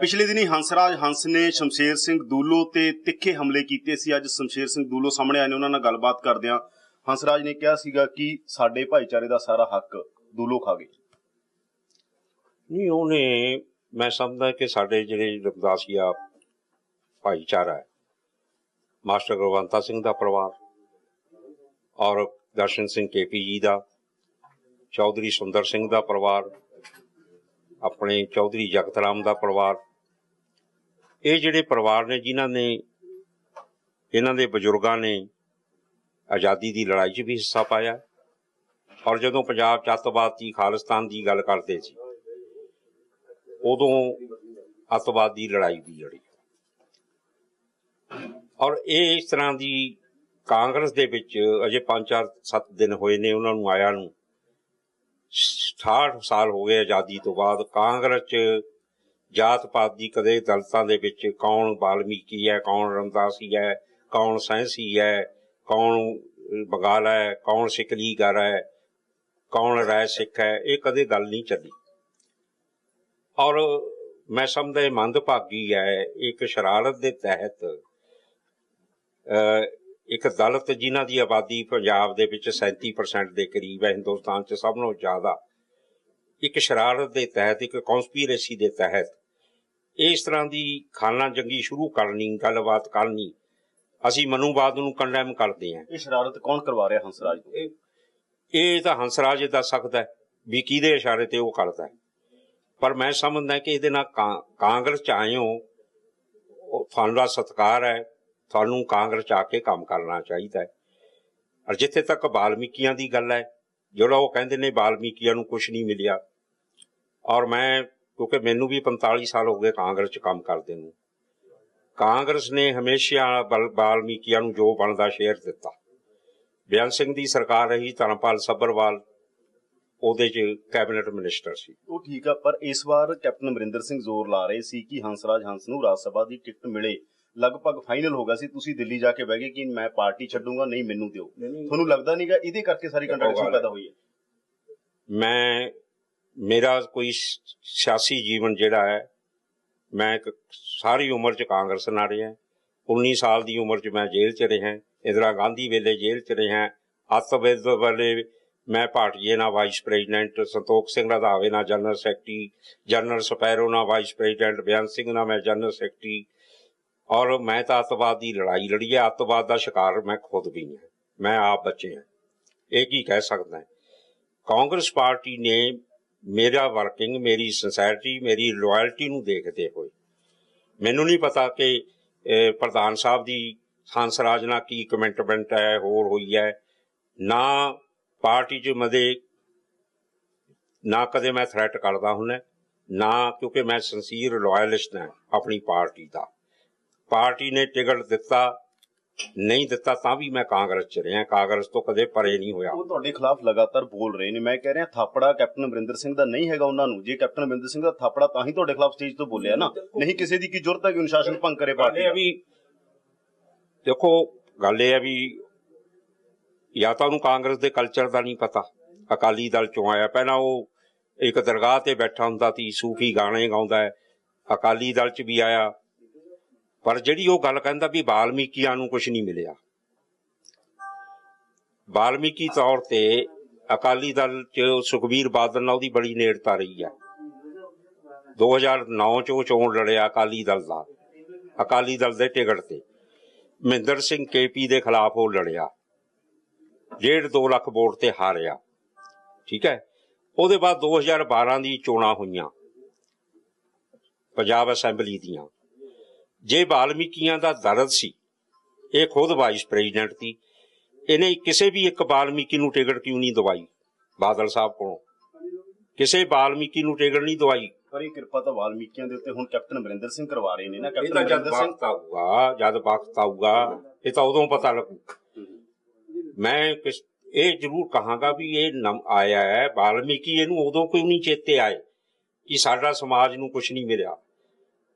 ਪਿਛਲੇ ਦਿਨੀ ਹੰਸਰਾਜ ਹੰਸ ਨੇ ਸ਼ਮਸ਼ੇਰ ਸਿੰਘ ਦੂਲੋ ਤੇ ਤਿੱਖੇ ਹਮਲੇ ਕੀਤੇ ਸੀ। ਅੱਜ ਸ਼ਮਸ਼ੇਰ ਸਿੰਘ ਦੂਲੋ ਸਾਹਮਣੇ ਆਏ ਨੇ, ਉਹਨਾਂ ਨਾਲ ਗੱਲਬਾਤ ਕਰਦੇ ਹਾਂ। ਹੰਸਰਾਜ ਨੇ ਕਿਹਾ ਸੀਗਾ ਕਿ ਸਾਡੇ ਭਾਈਚਾਰੇ ਦਾ ਸਾਰਾ ਹੱਕ ਦੂਲੋ ਖਾ ਗਏ। ਨਹੀਂ, ਉਹਨੇ, ਮੈਂ ਸਮਝਦਾ ਕਿ ਸਾਡੇ ਜਿਹੜੇ ਰਮਦਾਸੀਆ ਭਾਈਚਾਰਾ ਹੈ, ਮਾਸਟਰ ਗੁਰਵੰਤਾ ਸਿੰਘ ਦਾ ਪਰਿਵਾਰ ਔਰ ਦਰਸ਼ਨ ਸਿੰਘ ਕੇਪੀ ਜੀ ਦਾ, ਚੌਧਰੀ ਸੁੰਦਰ ਸਿੰਘ ਦਾ ਪਰਿਵਾਰ ਆਪਣੇ ਚੌਧਰੀ ਜਗਤ ਰਾਮ ਦਾ ਪਰਿਵਾਰ। ਇਹ ਜਿਹੜੇ ਪਰਿਵਾਰ ਨੇ, ਜਿਨ੍ਹਾਂ ਨੇ, ਇਹਨਾਂ ਦੇ ਬਜ਼ੁਰਗਾਂ ਨੇ ਆਜ਼ਾਦੀ ਦੀ ਲੜਾਈ 'ਚ ਵੀ ਹਿੱਸਾ ਪਾਇਆ ਔਰ ਜਦੋਂ ਪੰਜਾਬ 'ਚ ਅੱਤਵਾਦ ਦੀ ਖਾਲਿਸਤਾਨ ਦੀ ਗੱਲ ਕਰਦੇ ਸੀ, ਉਦੋਂ ਅੱਤਵਾਦੀ ਲੜਾਈ ਵੀ ਲੜੀ। ਔਰ ਇਹ ਇਸ ਤਰ੍ਹਾਂ ਦੀ ਕਾਂਗਰਸ ਦੇ ਵਿੱਚ ਅਜੇ 5-4 7 ਦਿਨ ਹੋਏ ਨੇ, ਉਹਨਾਂ ਨੂੰ ਆਇਆ ਨੂੰ 68 ਸਾਲ ਹੋ ਗਏ ਆਜ਼ਾਦੀ ਤੋਂ ਬਾਅਦ ਕਾਂਗਰਸ 'ਚ ਜਾਤ ਪਾਤ ਦੀ ਕਦੇ ਦਲਤਾਂ ਦੇ ਵਿੱਚ ਕੌਣ ਬਾਲਮੀਕੀ ਹੈ ਕੌਣ ਰਮਦਾਸੀ ਹੈ ਕੌਣ ਸੈਂਸੀ ਹੈ ਕੌਣ ਬਗਾਲਾ ਹੈ ਕੌਣ ਸਿਕਲੀਗਰ ਹੈ ਕੌਣ ਰਾਏ ਸਿੱਖ ਹੈ ਇਹ ਕਦੇ ਗੱਲ ਨਹੀਂ ਚੱਲੀ। ਔਰ ਮੈਂ ਸਮਝਦਾ ਇਹ ਮੰਦਭਾਗੀ ਹੈ ਇੱਕ ਸ਼ਰਾਰਤ ਦੇ ਤਹਿਤ ਅਹ, ਇੱਕ ਦਲਿਤ ਜਿਨ੍ਹਾਂ ਦੀ ਆਬਾਦੀ ਪੰਜਾਬ ਦੇ ਵਿੱਚ 37% ਦੇ ਕਰੀਬ ਹੈ ਹਿੰਦੁਸਤਾਨ 'ਚ ਸਭ ਨਾਲੋਂ ਜ਼ਿਆਦਾ ਇੱਕ ਸ਼ਰਾਰਤ ਦੇ ਤਹਿਤ ਇੱਕ ਕਨਸਪੀਰੇਸੀ ਦੇ ਤਹਿਤ ਇਸ ਤਰ੍ਹਾਂ ਦੀ ਖਾਨਾ ਜੰਗੀ ਸ਼ੁਰੂ ਕਰਨੀ ਗੱਲਬਾਤ ਕਰਨੀ ਅਸੀਂ ਮਨੂਵਾਦ ਨੂੰ ਕੰਡੈਮ ਕਰਦੇ ਹਾਂ। ਇਹ ਸ਼ਰਾਰਤ ਕੌਣ ਕਰਵਾ ਰਿਹਾ ਹੰਸਰਾਜ ਇਹ ਤਾਂ ਹੰਸਰਾਜ ਦੱਸ ਸਕਦਾ ਵੀ ਕਿਹਦੇ ਇਸ਼ਾਰੇ ਤੇ ਉਹ ਕਰਦਾ ਹੈ? ਪਰ ਮੈਂ ਸਮਝਦਾ ਕਿ ਇਹਦੇ ਨਾਲ ਕਾਂਗਰਸ ਚ ਆਏ ਹੋ ਉਹ ਤੁਹਾਨੂੰ ਦਾ ਸਤਿਕਾਰ ਹੈ ਤੁਹਾਨੂੰ ਕਾਂਗਰਸ ਚ ਆ ਕੇ ਕੰਮ ਕਰਨਾ ਚਾਹੀਦਾ ਹੈ। ਔਰ ਜਿੱਥੇ ਤੱਕ ਬਾਲਮੀਕੀਆਂ ਦੀ ਗੱਲ ਹੈ, ਜਿਹੜਾ ਉਹ ਕਹਿੰਦੇ ਨੇ ਬਾਲਮੀਕੀਆਂ ਨੂੰ ਕੁਝ ਨਹੀਂ ਮਿਲਿਆ। ਔਰ ਮੈਂ, ਕਿਉਂਕਿ ਮੈਨੂੰ ਵੀ 45 ਸਾਲ ਹੋ ਗਏ ਕਾਂਗਰਸ ਚ ਕੰਮ ਕਰਦੇ ਨੂੰ। ਕਾਂਗਰਸ ਨੇ ਹਮੇਸ਼ਾ ਬਾਲਮੀਕੀਆਂ ਨੂੰ ਜੋ ਬਣਦਾ ਸ਼ੇਅਰ ਦਿੱਤਾ। ਬਿਆਨ ਸਿੰਘ ਦੀ ਸਰਕਾਰ ਰਹੀ, ਧਰਮਪਾਲ ਸੱਭਰਵਾਲ, ਉਹਦੇ 'ਚ ਕੈਬਨਿਟ ਮਿਨਿਸਟਰ ਸੀ। ਉਹ ਠੀਕ ਆ, ਪਰ ਇਸ ਵਾਰ ਕੈਪਟਨ ਅਮਰਿੰਦਰ ਸਿੰਘ ਜ਼ੋਰ ਲਾ ਰਹੇ ਸੀ ਕਿ ਹੰਸਰਾਜ ਹੰਸ ਨੂੰ ਰਾਜ ਸਭਾ ਦੀ ਟਿਕਟ ਮਿਲੇ। ਲਗਭਗ ਫਾਈਨਲ ਹੋ ਗਿਆ ਸੀ ਤੁਸੀਂ ਦਿੱਲੀ ਜਾ ਕੇ ਬਹਿ ਗਏ ਕਿ ਮੈਂ ਪਾਰਟੀ ਛੱਡੂੰਗਾ ਨਹੀਂ ਮੈਨੂੰ ਦਿਓ। ਤੁਹਾਨੂੰ ਲੱਗਦਾ ਨਹੀਂਗਾ ਇਹਦੇ ਕਰਕੇ ਸਾਰੀ ਕੰਟਰੈਕਸ਼ਨ ਪੈਦਾ ਹੋਈ ਹੈ? ਮੈਂ ਮੇਰਾ ਕੋਈ ਸਿਆਸੀ ਜੀਵਨ ਜਿਹੜਾ ਹੈ ਮੈਂ ਇੱਕ ਸਾਰੀ ਉਮਰ 'ਚ ਕਾਂਗਰਸ ਨਾਲ ਰਿਹਾ 19 ਸਾਲ ਦੀ ਉਮਰ 'ਚ ਮੈਂ ਜੇਲ੍ਹ 'ਚ ਰਿਹਾ ਇੰਦਰਾ ਗਾਂਧੀ ਵੇਲੇ ਜੇਲ੍ਹ 'ਚ ਰਿਹਾ ਅੱਤਵਾਦ ਵੇਲੇ ਮੈਂ ਭਾਟੀਏ ਨਾਲ ਵਾਈਸ ਪ੍ਰੈਜ਼ੀਡੈਂਟ ਸੰਤੋਖ ਸਿੰਘ ਰੰਧਾਵੇ ਨਾਲ ਜਨਰਲ ਸੈਕਟਰੀ ਜਨਰਲ ਸਪੈਰੋ ਨਾਲ ਵਾਈਸ ਪ੍ਰੈਜ਼ੀਡੈਂਟ ਬਿਆਨ ਸਿੰਘ ਨਾਲ ਮੈਂ ਜਨਰਲ ਸੈਕਟਰੀ ਔਰ ਮੈਂ ਤਾਂ ਅੱਤਵਾਦ ਦੀ ਲੜਾਈ ਲੜੀ ਹੈ। ਅੱਤਵਾਦ ਦਾ ਸ਼ਿਕਾਰ ਮੈਂ ਖੁਦ ਵੀ ਹਾਂ। ਮੈਂ ਆਪ ਬੱਚੇ ਹਾਂ। ਇਹ ਕੀ ਕਹਿ ਸਕਦਾ ਕਾਂਗਰਸ ਪਾਰਟੀ ਨੇ ਮੇਰਾ ਵਰਕਿੰਗ, ਮੇਰੀ ਸਿੰਸੈਰਿਟੀ ਮੇਰੀ ਲਾਇਲਟੀ ਨੂੰ ਦੇਖਦੇ ਹੋਏ ਮੈਨੂੰ ਨਹੀਂ ਪਤਾ ਕਿ ਪ੍ਰਧਾਨ ਸਾਹਿਬ ਦੀ ਹੰਸਰਾਜ ਨਾਲ ਕੀ ਕਮੈਂਟਮੈਂਟ ਹੈ, ਹੋਰ ਹੋਈ ਹੈ। ਨਾ ਪਾਰਟੀ 'ਚ ਮਦੇ, ਨਾ ਕਦੇ ਮੈਂ ਥ੍ਰੈਟ ਕਰਦਾ ਹੁੰਨਾ, ਨਾ ਕਿਉਂਕਿ ਮੈਂ ਸੰਸੀਰ ਲਾਇਲਿਸਟ ਹਾਂ ਆਪਣੀ ਪਾਰਟੀ ਦਾ। ਪਾਰਟੀ ਨੇ ਟਿਕਟ ਦਿੱਤਾ ਨਹੀਂ ਦਿੱਤਾ ਤਾਂ ਵੀ ਮੈਂ ਕਾਂਗਰਸ 'ਚ ਰਿਹਾ। ਕਾਂਗਰਸ ਤੋਂ ਕਦੇ ਪਰੇ ਨਹੀਂ ਹੋਇਆ। ਉਹ ਤੁਹਾਡੇ ਖਿਲਾਫ ਲਗਾਤਾਰ ਬੋਲ ਰਹੇ ਨੇ। ਮੈਂ ਕਹਿ ਰਿਹਾ ਥਾਪੜਾ ਕੈਪਟਨ ਅਮਰਿੰਦਰ ਸਿੰਘ ਦਾ ਨਹੀਂ ਹੈਗਾ ਉਹਨਾਂ ਨੂੰ। ਜੇ ਕੈਪਟਨ ਅਮਰਿੰਦਰ ਸਿੰਘ ਦਾ ਥਾਪੜਾ ਤਾਂ ਹੀ ਤੁਹਾਡੇ ਖਿਲਾਫ ਸਟੇਜ ਤੋਂ ਬੋਲਿਆ ਨਾ। ਨਹੀਂ ਕਿਸੇ ਦੀ ਕੀ ਜ਼ਰੂਰਤ ਹੈ ਕਿ ਅਨੁਸ਼ਾਸਨ ਭੰਗ ਕਰੇ ਪਾਰਟੀ ਇਹ ਵੀ ਦੇਖੋ ਗੱਲ ਇਹ ਆ ਵੀ ਜਾਂ ਤਾਂ ਉਹਨੂੰ ਕਾਂਗਰਸ ਦੇ ਕਲਚਰ ਦਾ ਨਹੀਂ ਪਤਾ। ਅਕਾਲੀ ਦਲ ਚੋਂ ਆਇਆ। ਪਹਿਲਾਂ ਉਹ ਇੱਕ ਦਰਗਾਹ ਤੇ ਬੈਠਾ ਹੁੰਦਾ ਸੀ ਸੂਫੀ ਗਾਣੇ ਗਾਉਂਦਾ ਹੈ। ਅਕਾਲੀ ਦਲ ਚ ਵੀ ਆਇਆ। ਪਰ ਜਿਹੜੀ ਉਹ ਗੱਲ ਕਹਿੰਦਾ ਵੀ ਬਾਲਮੀਕੀਆਂ ਨੂੰ ਕੁਝ ਨਹੀਂ ਮਿਲਿਆ। ਬਾਲਮੀਕੀ ਤੌਰ ਤੇ ਅਕਾਲੀ ਦਲ ਚ ਸੁਖਬੀਰ ਬਾਦਲ ਨਾਲ ਉਹਦੀ ਬੜੀ ਨੇੜਤਾ ਰਹੀ ਹੈ 2009 ਚ ਉਹ ਚੋਣ ਲੜਿਆ ਅਕਾਲੀ ਦਲ ਦਾ, ਅਕਾਲੀ ਦਲ ਦੇ ਟਿਕਟ ਤੇ। ਮਹਿੰਦਰ ਸਿੰਘ ਕੇਪੀ ਦੇ ਖਿਲਾਫ ਉਹ ਲੜਿਆ। ਡੇਢ 2 ਲੱਖ ਵੋਟ ਤੇ ਹਾਰਿਆ। ਠੀਕ ਹੈ? ਉਹਦੇ ਬਾਅਦ 2012 ਦੀ ਚੋਣਾਂ ਹੋਈਆਂ। ਪੰਜਾਬ ਅਸੈਂਬਲੀ ਦੀਆਂ। ਜੇ ਬਾਲਮੀਕੀਆਂ ਦਾ ਦਰਦ ਸੀ ਇਹ ਖੁਦ ਵਾਈਸ ਪ੍ਰੈਜ਼ੀਡੈਂਟ ਸੀ ਇਹਨੇ ਕਿਸੇ ਵੀ ਇੱਕ ਬਾਲਮੀਕੀ ਨੂੰ ਟਿਕਟ ਕਿਉਂ ਨਹੀਂ ਦਵਾਈ? ਬਾਦਲ ਸਾਹਿਬ ਕੋਲੋਂ। ਕਿਸੇ ਬਾਲਮੀਕੀ ਨੂੰ ਟਿਕਟ ਨਹੀਂ ਦਵਾਈ। ਪਰ ਇਹ ਕਿਰਪਾ ਤਾਂ ਵਾਲਮੀਕੀਆਂ ਦੇ ਉੱਤੇ ਹੁਣ ਕੈਪਟਨ ਅਮਰਿੰਦਰ ਸਿੰਘ ਕਰਵਾ ਰਹੇ ਨੇ ਨਾ ਕੈਪਟਨ ਅਮਰਿੰਦਰ ਸਿੰਘ। ਆਊਗਾ ਜਦ ਵਕਤ ਆਊਗਾ ਇਹ ਤਾਂ ਉਦੋਂ ਪਤਾ ਲੱਗੂ। ਮੈਂ ਕਿਸ- ਇਹ ਜ਼ਰੂਰ ਕਹਾਂਗਾ ਵੀ ਇਹ ਨਮ ਆਇਆ ਹੈ ਵਾਲਮੀਕੀ ਇਹਨੂੰ ਉਦੋਂ ਕਿਉਂ ਨਹੀਂ ਚੇਤੇ ਆਏ ਕਿ ਸਾਡਾ ਸਮਾਜ ਨੂੰ ਕੁਝ ਨਹੀਂ ਮਿਲਿਆ।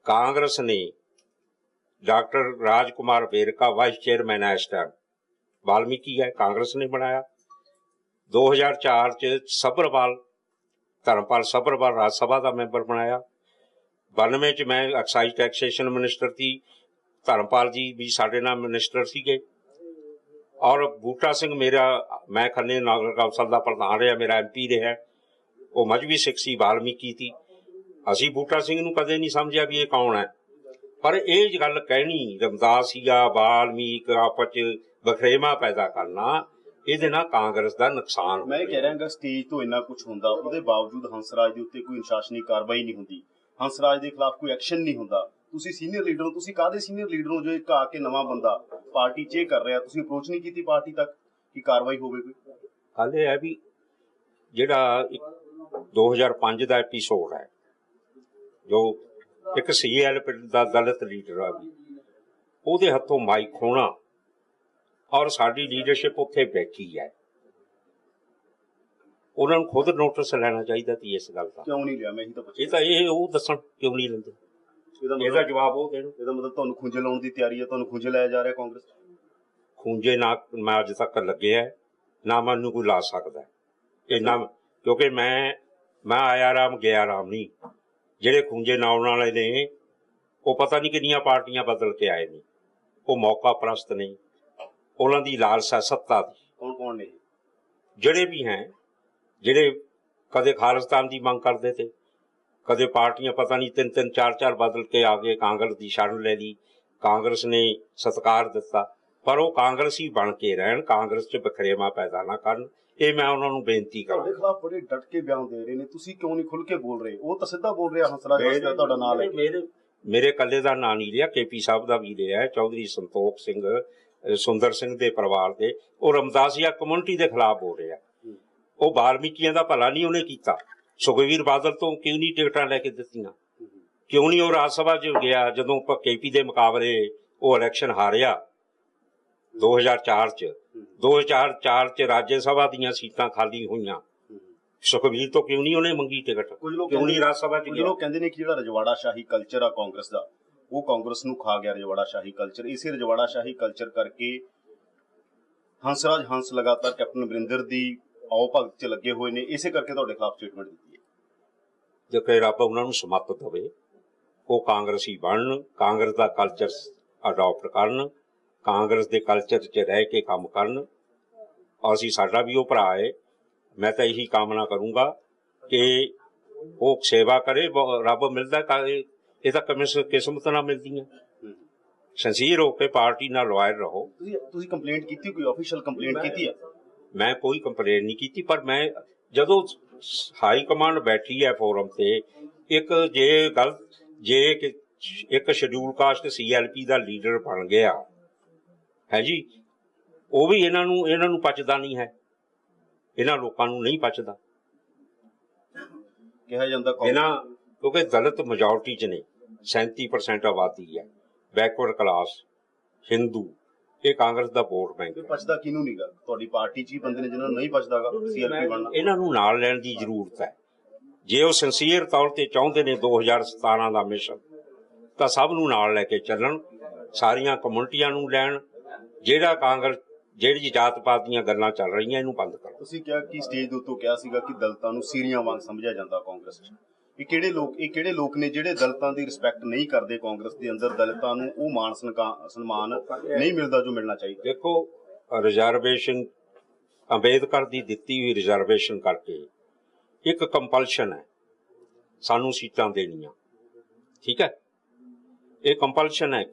ਕਾਂਗਰਸ ਨੇ doctor Rajkumar Verka vice chairman ਹੈ ਇਸ ਟਾਈਮ ਵਾਲਮੀਕੀ ਹੈ, ਕਾਂਗਰਸ ਨੇ ਬਣਾਇਆ। 2004 ਚ ਸਬਰਵਾਲ ਧਰਮਪਾਲ ਸਬਰਵਾਲ ਰਾਜ ਸਭਾ ਦਾ ਮੈਂਬਰ ਬਣਾਇਆ। 92 ਚ ਮੈਂ ਐਕਸਾਈਜ਼ ਟੈਕਸੇਸ਼ਨ ਮਿਨਿਸਟਰ ਸੀ। ਧਰਮਪਾਲ ਜੀ ਵੀ ਸਾਡੇ ਨਾਲ ਮਿਨਿਸਟਰ ਸੀਗੇ। ਔਰ ਬੂਟਾ ਸਿੰਘ ਮੇਰਾ, ਮੈਂ ਖੰਨੇ ਨਗਰ ਕੌਂਸਲ ਦਾ ਪ੍ਰਧਾਨ ਰਿਹਾ, ਮੇਰਾ ਐਮਪੀ ਰਿਹਾ। ਉਹ ਮਜਬੀ ਸਿੱਖ ਸੀ, ਵਾਲਮੀਕੀ ਸੀ। ਅਸੀਂ ਬੂਟਾ ਸਿੰਘ ਨੂੰ ਕਦੇ ਨਹੀਂ ਸਮਝਿਆ ਵੀ ਇਹ ਕੌਣ ਹੈ। ਪਰ ਇਹ ਗੱਲ ਕਹਿਣੀ ਰਮਦਾਸੀਆ ਵਾਲਮੀਕ ਆਪਸ ਚ ਵਖਰੇਵਾ ਪੈਦਾ ਕਰਨਾ ਇਹਦੇ ਨਾਲ ਕਾਂਗਰਸ ਦਾ ਨੁਕਸਾਨ ਮੈਂ ਇਹ ਕਹਿ ਰਿਹਾਗਾ ਸਟੇਜ ਤੋਂ ਇੰਨਾ ਕੁਝ ਹੁੰਦਾ ਉਹਦੇ ਬਾਵਜੂਦ ਹੰਸਰਾਜ ਦੇ ਉੱਤੇ ਕੋਈ ਅਨੁਸ਼ਾਸਨੀ ਕਾਰਵਾਈ ਨਹੀਂ ਹੁੰਦੀ। ਹੰਸਰਾਜ ਦੇ ਖਿਲਾਫ ਕੋਈ ਐਕਸ਼ਨ ਨਹੀਂ ਹੁੰਦਾ। ਤੁਸੀਂ ਸੀਨੀਅਰ ਲੀਡਰ ਹੋ ਤੁਸੀਂ ਕਾਹਦੇ ਸੀਨੀਅਰ ਲੀਡਰ ਹੋ ਜੋ ਇੱਕ ਆ ਕੇ ਨਵਾਂ ਬੰਦਾ ਪਾਰਟੀ 'ਚ ਇਹ ਕਰ ਰਿਹਾ? ਤੁਸੀਂ ਅਪਰੋਚ ਨਹੀਂ ਕੀਤੀ ਪਾਰਟੀ ਤੱਕ ਕਿ ਕਾਰਵਾਈ ਹੋਵੇ ਕੋਈ? ਗੱਲ ਇਹ ਹੈ ਵੀ ਜਿਹੜਾ ਇੱਕ 2005 ਦਾ ਐਪੀਸੋਡ ਹੈ ਜੋ ਇੱਕ ਸੀਐਲ ਦਾ ਦਲਿਤ ਲੀਡਰ ਆ ਵੀ। ਉਹਦੇ ਹੱਥੋਂ ਮਾਈਕ ਖੋਣਾ ਔਰ ਸਾਡੀ ਲੀਡਰਸ਼ਿਪ ਉੱਥੇ ਬੈਠੀ ਹੈ। ਉਹਨਾਂ ਨੂੰ ਖੁਦ ਨੋਟਿਸ ਲੈਣਾ ਚਾਹੀਦਾ ਸੀ ਇਸ ਗੱਲ ਦਾ। ਕਿਉਂ ਨਹੀਂ ਲਿਆ ਮੈਂ ਇਹੀ ਤਾਂ ਪੁੱਛਿਆ ਇਹ ਤਾਂ ਇਹ ਉਹ ਦੱਸਣ ਕਿਉਂ ਨਹੀਂ ਲੈਂਦੇ ਇਹਦਾ ਜਵਾਬ ਉਹ ਦੇਣ। ਇਹਦਾ ਮਤਲਬ ਤੁਹਾਨੂੰ ਖੁੰਝੇ ਲਾਉਣ ਦੀ ਤਿਆਰੀ ਹੈ? ਤੁਹਾਨੂੰ ਖੁੰਝੇ ਲਾਇਆ ਜਾ ਰਿਹਾ ਕਾਂਗਰਸ? ਖੂੰਜੇ ਨਾ ਮੈਂ ਅੱਜ ਤੱਕ ਲੱਗਿਆ ਹੈ, ਨਾ ਮੈਨੂੰ ਕੋਈ ਲਾ ਸਕਦਾ। ਹੈ। ਇੰਨਾ ਕਿਉਂਕਿ ਮੈਂ ਮੈਂ ਆਇਆ ਰਾਮ ਗਿਆ ਰਾਮ ਨਹੀਂ। ਜਿਹੜੇ ਖੂੰਜੇ ਨਾਉਣ ਵਾਲੇ ਨੇ ਉਹ ਪਤਾ ਨਹੀਂ ਕਿੰਨੀਆਂ ਪਾਰਟੀਆਂ ਬਦਲ ਕੇ ਆਏ ਨੇ। ਉਹ ਮੌਕਾ ਪ੍ਰਸਤ ਨਹੀਂ। ਉਹਨਾਂ ਦੀ ਲਾਲਸਾ ਸੱਤਾ ਦੀ। ਕੌਣ ਕੌਣ ਨੇ? ਜਿਹੜੇ ਵੀ ਹੈ ਜਿਹੜੇ ਕਦੇ ਖਾਲਿਸਤਾਨ ਦੀ ਮੰਗ ਕਰਦੇ ਤੇ ਕਦੇ ਪਾਰਟੀਆਂ ਪਤਾ ਨਹੀਂ ਤਿੰਨ ਤਿੰਨ ਚਾਰ ਚਾਰ ਬਦਲ ਕੇ ਆ ਗਏ ਕਾਂਗਰਸ ਦੀ ਸ਼ਰਨ ਲੈ ਲਈ ਕਾਂਗਰਸ ਨੇ ਸਤਕਾਰ ਦਿੱਤਾ ਪਰ ਉਹ ਕਾਂਗਰਸੀ ਬਣ ਕੇ ਰਹਿਣ ਕਾਂਗਰਸ 'ਚ ਬਖਰੇਵਾ ਪੈਦਾ ਨਾ ਕਰਨ। ਇਹ ਮੈਂ ਉਹਨਾਂ ਨੂੰ ਬੇਨਤੀ ਕਰਾਂ ਤੁਹਾਡੇ ਖਿਲਾਫ ਬੜੇ ਡਟ ਕੇ ਬਿਆਨ ਦੇ ਰਹੇ ਨੇ ਤੁਸੀਂ ਕਿਉਂ ਨਹੀਂ ਖੁੱਲ ਕੇ ਬੋਲ ਰਹੇ? ਉਹ ਤਾਂ ਸਿੱਧਾ ਬੋਲ ਰਿਹਾ ਹੰਸਰਾਜ ਹੰਸ ਦਾ ਤੁਹਾਡਾ ਨਾਮ ਲੈ ਕੇ। ਮੇਰੇ ਕੱਲੇ ਦਾ ਨਾਂ ਨਹੀਂ ਲਿਆ ਕੇਪੀ ਸਾਹਿਬ ਦਾ ਵੀ ਲਿਆ ਚੌਧਰੀ ਸੰਤੋਖ ਸਿੰਘ ਸੁੰਦਰ ਸਿੰਘ ਦੇ ਪਰਿਵਾਰ ਦੇ। ਉਹ ਰਮਦਾਸੀਆ ਕਮਿਊਨਿਟੀ ਦੇ ਖਿਲਾਫ ਬੋਲ ਰਿਹਾ। ਉਹ ਬਾਲਮੀਕੀਆਂ ਦਾ ਭਲਾ ਨਹੀਂ ਉਹਨੇ ਕੀਤਾ। ਸੁਖਵੀਰ ਬਾਦਲ ਤੋਂ ਕਿਉਂ ਨਹੀਂ ਟਿਕਟਾਂ ਲੈ ਕੇ ਦਿੱਤੀਆਂ? ਕਿਉਂ ਨਹੀਂ ਉਹ ਰਾਜ ਸਭਾ 'ਚ ਗਿਆ ਜਦੋਂ ਕੇਪੀ ਦੇ ਮੁਕਾਬਲੇ ਉਹ ਇਲੈਕਸ਼ਨ ਹਾਰਿਆ 2004 'ਚ? 2004 'ਚ ਰਾਜ ਸਭਾ ਦੀਆਂ ਸੀਟਾਂ ਖਾਲੀ ਹੋਈਆਂ। ਸੁਖਵੀਰ ਤੋਂ ਕਿਉਂ ਨਹੀਂ ਉਹਨੇ ਮੰਗੀ ਟਿਕਟ? ਕਿਉਂ ਨਹੀਂ ਰਾਜ ਸਭਾ 'ਚ ਗਿਆ? ਲੋਕ ਕਹਿੰਦੇ ਨੇ ਕਿ ਜਿਹੜਾ ਰਜਵਾੜਾ ਸ਼ਾਹੀ ਕਲਚਰ ਆ ਕਾਂਗਰਸ ਦਾ ਉਹ ਕਾਂਗਰਸ ਨੂੰ ਖਾ ਗਿਆ ਰਜਵਾੜਾ ਸ਼ਾਹੀ ਕਲਚਰ ਇਸੇ ਰਜਵਾੜਾ ਸ਼ਾਹੀ ਕਲਚਰ ਕਰਕੇ ਹੰਸਰਾਜ ਹੰਸ ਲਗਾਤਾਰ ਕੈਪਟਨ ਅਮਰਿੰਦਰ ਦੀ ਆਓ ਭਗਤ 'ਚ ਲੱਗੇ ਹੋਏ ਨੇ। ਇਸੇ ਕਰਕੇ ਤੁਹਾਡੇ ਖਿਲਾਫ ਸਟੇਟਮੈਂਟ ਦਿੱਤੀ ਹੈ। ਜੇ ਕਿ ਰੱਬ ਉਹਨਾਂ ਨੂੰ ਸਮੱਤ ਦੇਵੇ ਉਹ ਕਾਂਗਰਸੀ ਬਣਨ ਕਾਂਗਰਸ ਦਾ ਕਲਚਰ ਅਡਾਪਟ ਕਰਨ ਕਾਂਗਰਸ ਦੇ ਕਲਚਰ 'ਚ ਰਹਿ ਕੇ ਕੰਮ ਕਰਨ। ਅਸੀਂ ਸਾਡਾ ਵੀ ਉਹ ਭਰਾ ਹੈ ਮੈਂ ਤਾਂ ਇਹੀ ਕਾਮਨਾ ਕਰੂੰਗਾ ਕਿ ਉਹ ਸੇਵਾ ਕਰੇ ਰੱਬ ਮਿਲਦਾ ਇਹ ਤਾਂ ਕਮਿਸ ਕਿਸਮਤ ਨਾਲ ਮਿਲਦੀਆਂ। ਸੰਸੀਰ ਹੋ ਕੇ ਪਾਰਟੀ ਨਾਲ ਲਾਇਰ ਰਹੋ। ਤੁਸੀਂ ਤੁਸੀਂ ਕੰਪਲੇਂਟ ਕੀਤੀ ਕੋਈ ਆਫੀਸ਼ੀਅਲ ਕੰਪਲੇਂਟ ਕੀਤੀ ਹੈ ਮੈਂ ਕੋਈ ਕੰਪਲੇਨ ਨਹੀਂ ਕੀਤੀ ਪਰ ਮੈਂ ਜਦੋਂ ਹਾਈ ਕਮਾਂਡ ਬੈਠੀ ਹੈ ਫੋਰਮ ਤੇ ਇੱਕ ਜੇ ਗੱਲ ਜੇ ਕਿ ਇੱਕ ਸ਼ਡਿਊਲ ਕਾਸਟ ਸੀਐਲਪੀ ਦਾ ਲੀਡਰ ਬਣ ਗਿਆ ਹੈ ਜੀ? ਉਹ ਵੀ ਇਹਨਾਂ ਨੂੰ ਇਹਨਾਂ ਨੂੰ ਪਚਦਾ ਨਹੀਂ ਹੈ। ਇਹਨਾਂ ਲੋਕਾਂ ਨੂੰ ਨਹੀਂ ਪਚਦਾ। ਕਿਹਾ ਜਾਂਦਾ ਇਹਨਾਂ ਕਿਉਂਕਿ ਦਲਿਤ ਮੈਜੋਰਟੀ ਚ ਨੇ 37% ਆਬਾਦੀ ਹੈ। ਬੈਕਵਰਡ ਕਲਾਸ ਹਿੰਦੂ ਇਹ ਕਾਂਗਰਸ ਦਾ ਵੋਟ ਬੈਂਕ ਹੈ। ਪਛਦਾ ਕਿਹਨੂੰ ਨਹੀਂਗਾ ਤੁਹਾਡੀ ਪਾਰਟੀ 'ਚ ਹੀ ਬੰਦੇ ਨੇ ਜਿਹਨਾਂ ਨੂੰ ਨਹੀਂ ਪਛਦਾਗਾ ਸੀਆਰਪੀ ਬਣਨਾ। ਇਹਨਾਂ ਨੂੰ ਨਾਲ ਲੈਣ ਦੀ ਜ਼ਰੂਰਤ ਹੈ। ਜੇ ਉਹ ਸਿੰਸੀਅਰ ਤੌਰ ਤੇ ਚਾਹੁੰਦੇ ਨੇ 2017 ਦਾ ਮਿਸ਼ਨ ਤਾਂ ਸਭ ਨੂੰ ਨਾਲ ਲੈ ਕੇ ਚੱਲਣ ਸਾਰੀਆਂ ਕਮਿਊਨਿਟੀਆਂ ਨੂੰ ਲੈਣ ਜਿਹੜਾ ਕਾਂਗਰਸ ਜਿਹੜੀ ਜਾਤ ਪਾਤ ਦੀਆਂ ਗੱਲਾਂ ਚੱਲ ਰਹੀਆਂ ਇਹਨੂੰ ਬੰਦ ਕਰੋ। ਤੁਸੀਂ ਕਿਹਾ ਕਿ ਸਟੇਜ ਦੇ ਉੱਤੋਂ ਕਿਹਾ ਸੀਗਾ ਕਿ ਦਲਤਾਂ ਨੂੰ ਸੀਰੀਆਂ ਵਾਂਗ ਸਮਝਿਆ ਜਾਂਦਾ ਕਾਂਗਰਸ 'ਚ। ਇਹ ਕਿਹੜੇ ਲੋਕ ਇਹ ਕਿਹੜੇ ਲੋਕ ਨੇ ਜਿਹੜੇ ਦਲਤਾਂ ਦੀ ਰਿਸਪੈਕਟ ਨਹੀਂ ਕਰਦੇ ਕਾਂਗਰਸ ਦੇ ਅੰਦਰ? ਦਲਿਤਾਂ ਨੂੰ ਉਹ ਸਨਕਾ- ਸਨਮਾਨ ਨਹੀਂ ਮਿਲਦਾ ਜੋ ਮਿਲਣਾ ਚਾਹੀਦਾ। ਦੇਖੋ ਰਿਜ਼ਰਵੇਸ਼ਨ ਅੰਬੇਦਕਰ ਦੀ ਦਿੱਤੀ ਹੋਈ ਰਿਜ਼ਰਵੇਸ਼ਨ ਕਰਕੇ ਇੱਕ ਕੰਪਲਸ਼ਨ ਹੈ ਸਾਨੂੰ ਸੀਟਾਂ ਦੇਣੀਆਂ। ਠੀਕ ਹੈ? ਇਹ ਕੰਪਲਸ਼ਨ ਹੈ।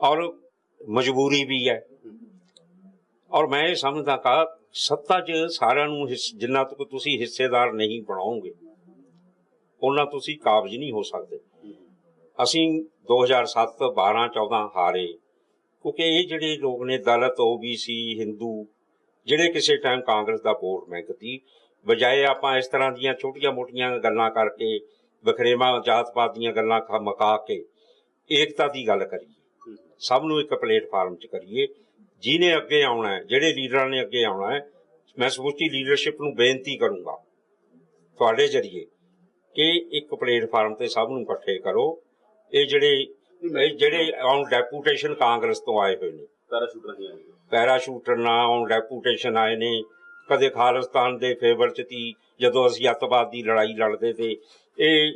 ਔਰ ਮਜਬੂਰੀ ਵੀ ਹੈ। ਔਰ ਮੈਂ ਇਹ ਸਮਝਦਾ ਕਾ ਸੱਤਾ 'ਚ ਸਾਰਿਆਂ ਨੂੰ ਹਿੱਸ- ਜਿੰਨਾ ਤੱਕ ਤੁਸੀਂ ਹਿੱਸੇਦਾਰ ਨਹੀਂ ਬਣਾਓਗੇ, ਉਹਨਾਂ ਤੁਸੀਂ ਕਾਬਜ ਨਹੀਂ ਹੋ ਸਕਦੇ। ਅਸੀਂ 2007 12 14 ਹਾਰੇ, ਕਿਉਂਕਿ ਇਹ ਜਿਹੜੇ ਲੋਕ ਨੇ, ਦਲਿਤ ਓਬੀਸੀ ਹਿੰਦੂ ਜਿਹੜੇ ਕਿਸੇ ਟਾਈਮ ਕਾਂਗਰਸ ਦਾ ਵੋਟ ਬੈਂਕ ਸੀ, ਬਜਾਏ ਆਪਾਂ ਇਸ ਤਰ੍ਹਾਂ ਦੀਆਂ ਛੋਟੀਆਂ-ਮੋਟੀਆਂ ਗੱਲਾਂ ਕਰਕੇ, ਵਖਰੇਵਾ, ਜਾਤ-ਪਾਤ ਦੀਆਂ ਗੱਲਾਂ ਖ- ਮੁਕਾ ਕੇ, ਏਕਤਾ ਦੀ ਗੱਲ ਕਰੀਏ। ਸਭ ਨੂੰ ਇੱਕ ਪਲੇਟਫਾਰਮ 'ਚ ਕਰੀਏ। ਜਿਹਨੇ ਅੱਗੇ ਆਉਣਾ ਹੈ ਜਿਹੜੇ ਲੀਡਰਾਂ ਨੇ ਅੱਗੇ ਆਉਣਾ ਹੈ ਮੈਂ ਸਮੁੱਚੀ ਲੀਡਰਸ਼ਿਪ ਨੂੰ ਬੇਨਤੀ ਕਰੂੰਗਾ ਤੁਹਾਡੇ ਜਰੀਏ ਕਿ ਇੱਕ ਪਲੇਟਫਾਰਮ ਤੇ ਸਭ ਨੂੰ ਇਕੱਠੇ ਕਰੋ। ਇਹ ਜਿਹੜੇ ਜਿਹੜੇ ਔਨ ਡੈਪੂਟੇਸ਼ਨ ਕਾਂਗਰਸ ਤੋਂ ਆਏ ਹੋਏ ਨੇ। ਪੈਰਾਸ਼ੂਟ ਨਹੀਂ ਆਏ। ਪੈਰਾਸ਼ੂਟਰ ਨਾ ਔਨ ਡੈਪੂਟੇਸ਼ਨ ਆਏ ਨੇ। ਕਦੇ ਖਾਲਿਸਤਾਨ ਦੇ ਫੇਵਰ ਚ ਤੀ ਜਦੋਂ ਅਸੀਂ ਅੱਤਵਾਦ ਦੀ ਲੜਾਈ ਲੜਦੇ ਤੇ ਇਹ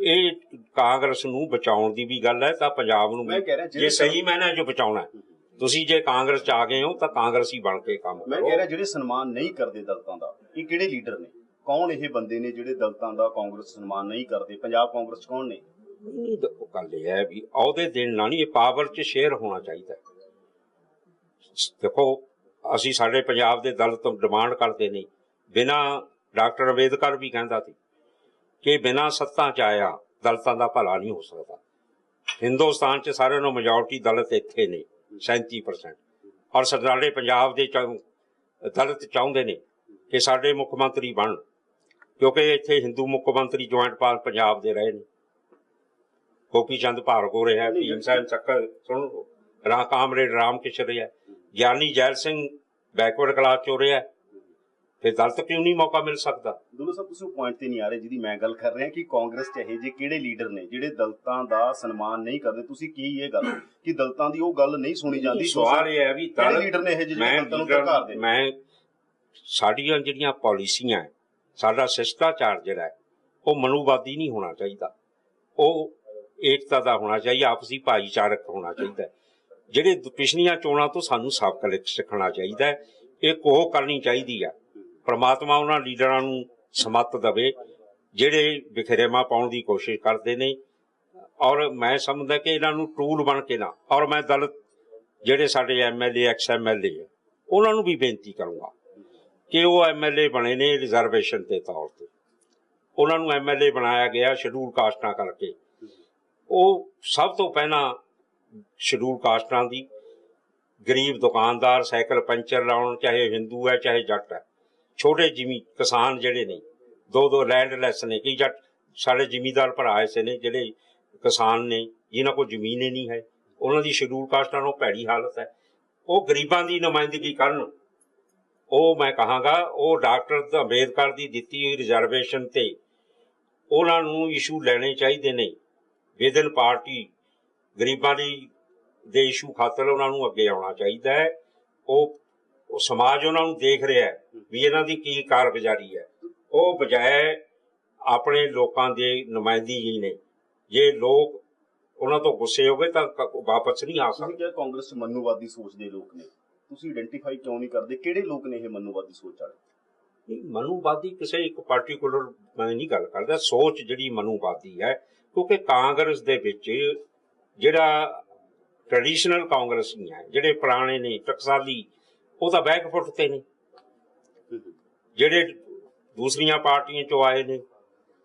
ਇਹ ਕਾਂਗਰਸ ਨੂੰ ਬਚਾਉਣ ਦੀ ਵੀ ਗੱਲ ਹੈ ਤਾਂ ਪੰਜਾਬ ਨੂੰ ਜੇ ਸਹੀ ਮੈਨੇ ਜੋ ਬਚਾਉਣਾ। ਤੁਸੀਂ ਜੇ ਕਾਂਗਰਸ ਚ ਆ ਗਏ ਹੋ ਤਾਂ ਕਾਂਗਰਸੀ ਬਣ ਕੇ ਕੰਮ ਮੈਂ ਕਹਿ ਰਿਹਾ ਜਿਹੜੇ ਸਨਮਾਨ ਨਹੀਂ ਕਰਦੇ ਦਲਤਾਂ ਦਾ ਇਹ ਕਿਹੜੇ ਲੀਡਰ ਨੇ? ਕੌਣ ਇਹ ਬੰਦੇ ਨੇ ਜਿਹੜੇ ਦਲਤਾਂ ਦਾ ਕਾਂਗਰਸ ਸਨਮਾਨ ਨਹੀਂ ਕਰਦੇ? ਪੰਜਾਬ ਕਾਂਗਰਸ 'ਚ ਕੌਣ ਨੇ? ਨਹੀਂ ਦੇਖੋ ਗੱਲ ਇਹ ਹੈ ਵੀ ਅਹੁਦੇ ਦੇਣ ਨਾਲ ਨਹੀਂ ਇਹ ਪਾਵਰ 'ਚ ਸ਼ੇਅਰ ਹੋਣਾ ਚਾਹੀਦਾ। ਦੇਖੋ ਅਸੀਂ ਸਾਡੇ ਪੰਜਾਬ ਦੇ ਦਲ ਤੋਂ ਡਿਮਾਂਡ ਕਰਦੇ ਨਹੀਂ। ਬਿਨਾ ਡਾਕਟਰ ਅੰਬੇਦਕਰ ਵੀ ਕਹਿੰਦਾ ਸੀ। ਕਿ ਬਿਨਾ ਸੱਤਾ 'ਚ ਆਇਆ ਦਲਤਾਂ ਦਾ ਭਲਾ ਨਹੀਂ ਹੋ ਸਕਦਾ। ਹਿੰਦੁਸਤਾਨ 'ਚ ਸਾਰਿਆਂ ਨੂੰ ਮੈਜੋਰਟੀ ਦਲਿਤ ਇੱਥੇ ਨੇ 37% ਔਰ ਸਰਦਾਰੇ ਪੰਜਾਬ ਦੇ ਚੌ- ਦਲਿਤ ਚਾਹੁੰਦੇ ਨੇ ਕਿ ਸਾਡੇ ਮੁੱਖ ਮੰਤਰੀ ਬਣ ਕਿਉਂਕਿ ਇੱਥੇ ਹਿੰਦੂ ਮੁੱਖ ਮੰਤਰੀ ਜੁਆਇੰਟ ਪਾਲ ਪੰਜਾਬ ਦੇ ਰਹੇ ਨੇ। ਗੋਪੀ ਚੰਦ ਭਾਰਗੋ ਰਿਹਾ ਭੀਮ ਸੈਨ ਚੱਕਰ ਸੁਣ ਰਾ ਕਾਮਰੇਡ ਰਾਮ ਕਿਸ਼ਨ ਰਿਹਾ ਗਿਆਨੀ ਜੈਲ ਸਿੰਘ ਬੈਕਵਰਡ ਕਲਾਸ ਚੋਂ ਰਿਹਾ ਫਿਰ ਦਲਤ ਕਿਉਂ ਨਹੀਂ ਮੌਕਾ ਮਿਲ ਸਕਦਾ? ਦੋਨੋਂ ਸਾਹਿਬ ਤੁਸੀਂ ਪੁਆਇੰਟ ਤੇ ਨਹੀਂ ਆ ਰਹੇ ਜਿਹਦੀ ਮੈਂ ਗੱਲ ਕਰ ਰਿਹਾ ਕਿ ਕਾਂਗਰਸ 'ਚ ਇਹੋ ਜਿਹੇ ਕਿਹੜੇ ਲੀਡਰ ਨੇ ਜਿਹੜੇ ਦਲਤਾਂ ਦਾ ਸਨਮਾਨ ਨਹੀਂ ਕਰਦੇ? ਤੁਸੀਂ ਕੀ ਇਹ ਗੱਲ ਕਿ ਦਲਤਾਂ ਦੀ ਉਹ ਗੱਲ ਨਹੀਂ ਸੁਣੀ ਜਾਂਦੀ? ਸਵਾਲ ਇਹ ਹੈ ਵੀ ਦਲ ਲੀਡਰ ਨੇ ਇਹ ਜਿਹੜੇ ਦਲਤਾਂ ਨੂੰ ਲੀਡਰ- ਧੱਕਾਰ ਦੇ? ਮੈਂ ਸਾਡੀਆਂ ਜਿਹੜੀਆਂ ਪਾਲਿਸੀਆਂ ਹੈ, ਸਾਡਾ ਸ਼ਿਸ਼ਟਾਚਾਰ ਜਿਹੜਾ ਉਹ ਮਨੂਵਾਦੀ ਨਹੀਂ ਹੋਣਾ ਚਾਹੀਦਾ। ਉਹ ਏਕਤਾ ਦਾ ਹੋਣਾ ਚਾਹੀਦਾ ਆਪਸੀ ਭਾਈਚਾਰਕ ਹੋਣਾ ਚਾਹੀਦਾ। ਜਿਹੜੇ ਪਿਛਲੀਆਂ ਚੋਣਾਂ ਤੋਂ ਸਾਨੂੰ ਸਬਕ ਸਿੱਖਣਾ ਚਾਹੀਦਾ। ਇਹ ਕੋਹ ਕਰਨੀ ਚਾਹੀਦੀ ਆ ਪ੍ਰਮਾਤਮਾ ਉਹਨਾਂ ਲੀਡਰਾਂ ਨੂੰ ਸਮੱਤ ਦਵੇ, ਜਿਹੜੇ ਵਿਖਰੇਵਾ ਪਾਉਣ ਦੀ ਕੋਸ਼ਿਸ਼ ਕਰਦੇ ਨੇ। ਔਰ ਮੈਂ ਸਮਝਦਾ ਕਿ ਇਹਨਾਂ ਨੂੰ ਟੂਲ ਬਣ ਕੇ ਨਾ, ਔਰ ਮੈਂ ਦਲਿਤ ਜਿਹੜੇ ਸਾਡੇ ਐਮਐਲਏ ਐਕਸ ਐਮਐਲਏ ਹੈ ਉਹਨਾਂ ਨੂੰ ਵੀ ਬੇਨਤੀ ਕਰੂੰਗਾ ਕਿ ਉਹ ਐਮਐਲਏ ਬਣੇ ਨੇ ਰਿਜ਼ਰਵੇਸ਼ਨ ਦੇ ਤੌਰ ਤੇ। ਉਹਨਾਂ ਨੂੰ ਐਮਐਲਏ ਬਣਾਇਆ ਗਿਆ, ਸ਼ਡਿਊਲ ਕਾਸਟਾਂ ਕਰਕੇ। ਉਹ ਸਭ ਤੋਂ ਪਹਿਲਾਂ ਸ਼ਡਿਊਲ ਕਾਸਟਾਂ ਦੀ, ਗਰੀਬ ਦੁਕਾਨਦਾਰ, ਸਾਈਕਲ ਪੰਚਰ ਲਾਉਣ, ਚਾਹੇ ਹਿੰਦੂ ਹੈ, ਚਾਹੇ ਜੱਟ ਹੈ ਛੋਟੇ ਜਿਮੀ ਕਿਸਾਨ ਜਿਹੜੇ ਨੇ, ਦੋ ਦੋ ਲੈਂਡਲੈਸ ਨੇ, ਕਈ ਜੱਟ ਸਾਡੇ ਜ਼ਿਮੀਦਾਰ ਭਰਾ ਐਸੇ ਨੇ ਜਿਹੜੇ ਕਿਸਾਨ ਨੇ, ਜਿਨ੍ਹਾਂ ਕੋਲ ਜ਼ਮੀਨ ਹੀ ਨਹੀਂ ਹੈ। ਉਹਨਾਂ ਦੀ ਸ਼ਡਿਊਲ ਕਾਸਟ ਨਾਲੋਂ ਭੈੜੀ ਹਾਲਤ ਹੈ। ਉਹ ਗਰੀਬਾਂ ਦੀ ਨੁਮਾਇੰਦਗੀ ਕਰਨ। ਉਹ ਮੈਂ ਕਹਾਂਗਾ, ਉਹ ਡਾਕਟਰ ਅੰਬੇਦਕਰ ਦੀ ਦਿੱਤੀ ਹੋਈ ਰਿਜ਼ਰਵੇਸ਼ਨ ਤੇ ਉਹਨਾਂ ਨੂੰ ਇਸ਼ੂ ਲੈਣੇ ਚਾਹੀਦੇ ਨੇ। ਵਿਦਨ ਪਾਰਟੀ ਗਰੀਬਾਂ ਦੀ, ਦੇ ਇਸ਼ੂ ਖਾਤਰ ਉਹਨਾਂ ਨੂੰ ਅੱਗੇ ਆਉਣਾ ਚਾਹੀਦਾ ਹੈ। ਉਹ ਉਹ ਸਮਾਜ ਉਹਨਾਂ ਨੂੰ ਦੇਖ ਰਿਹਾ ਵੀ ਇਹਨਾਂ ਦੀ ਕੀ ਕਾਰਗੁਜ਼ਾਰੀ ਹੈ। ਉਹ ਬਜਾਏ ਆਪਣੇ ਲੋਕਾਂ ਦੇ ਨੁਮਾਇੰਦੀ ਜੀ ਨੇ। ਜੇ ਲੋਕ ਉਹਨਾਂ ਤੋਂ ਗੁੱਸੇ ਹੋ ਗਏ ਤਾਂ ਵਾਪਸ ਨਹੀਂ ਆ ਸਕਦੇ। ਕਾਂਗਰਸ ਮਨੂਵਾਦੀ ਸੋਚ ਦੇ ਲੋਕ ਨੇ। ਤੁਸੀਂ ਆਇਡੈਂਟੀਫਾਈ ਕਿਉਂ ਨਹੀਂ ਕਰਦੇ? ਕਿਹੜੇ ਲੋਕ ਨੇ ਇਹ ਮਨੂਵਾਦੀ ਸੋਚ ਵਾਲੇ? ਨਹੀਂ, ਮਨੂਵਾਦੀ ਕਿਸੇ ਇੱਕ ਪਾਰਟਿਕੂਲਰ ਮੈਂ ਨਹੀਂ ਗੱਲ ਕਰਦਾ। ਸੋਚ ਜਿਹੜੀ ਮਨੂਵਾਦੀ ਹੈ ਕਿਉਂਕਿ ਕਾਂਗਰਸ ਦੇ ਵਿੱਚ ਜਿਹੜਾ ਟ੍ਰੈਡੀਸ਼ਨਲ ਕਾਂਗਰਸੀ ਹੈ ਜਿਹੜੇ ਪੁਰਾਣੇ ਨੇ ਟਕਸਾਲੀ ਉਹ ਤਾਂ ਬੈਕਫੁੱਟ ਤੇ ਨੇ ਜਿਹੜੇ ਦੂਸਰੀਆਂ ਪਾਰਟੀਆਂ ਚੋਂ ਆਏ ਨੇ